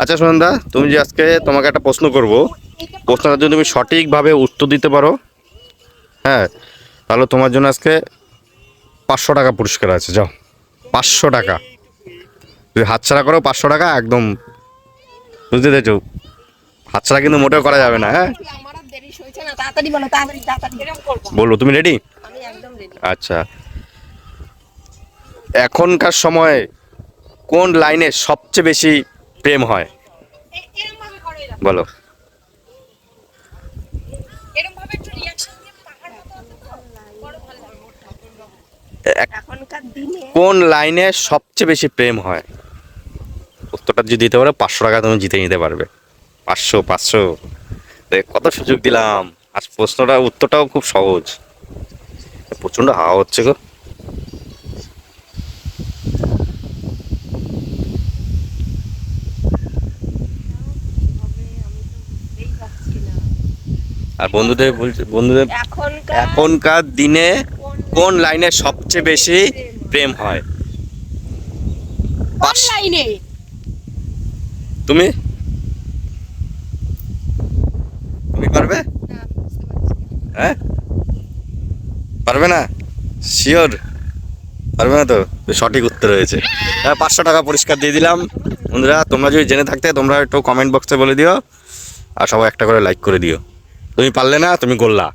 আচ্ছা সুনন্দা, তুমি যে আজকে তোমাকে একটা প্রশ্ন করব। প্রশ্নটা যদি তুমি সঠিকভাবে উত্তর দিতে পারো। হ্যাঁ তাহলে তোমার জন্য আজকে পাঁচশো টাকা পুরস্কার আছে, যাও। পাঁচশো টাকা। যদি হাতছাড়া করো পাঁচশো টাকা, একদম বুঝতে পেরেছ? হাতছাড়া কিন্তু মোটেও করা যাবে না হ্যাঁ? বলো, তুমি রেডি আচ্ছা। এখনকার সময়ে কোন লাইনে সবচেয়ে বেশি প্রেম হয়। বলো। কোন লাইনে সবচেয়ে বেশি প্রেম হয়? উত্তরটা যদি দিতে পারো, পাঁচশো টাকা তুমি জিতে নিতে পারবে। পাঁচশো পাঁচশো। কত সুযোগ দিলাম। আজ প্রশ্নটা, উত্তরটাও খুব সহজ। প্রচণ্ড হাওয়া হচ্ছে গো হবে আমি তো বুঝতেই পারছি না আর বন্ধুদের বলছে বন্ধুদের এখনকার দিনে কোন লাইনে সবচেয়ে বেশি প্রেম হয়? লাইনে? তুমি? তুমি পারবে? হ্যাঁ? পারবে না? শিওর পারবে না তো? তো সঠিক উত্তর হয়েছে। হ্যাঁ পাঁচশো টাকা পরিষ্কার দিয়ে দিলাম। বন্ধুরা তোমরা যদি জেনে থাকতে তোমরা একটু কমেন্ট বক্সে বলে দিও। আর সবাই একটা করে লাইক করে দিও। তুমি পারলে না তুমি গোল্লা।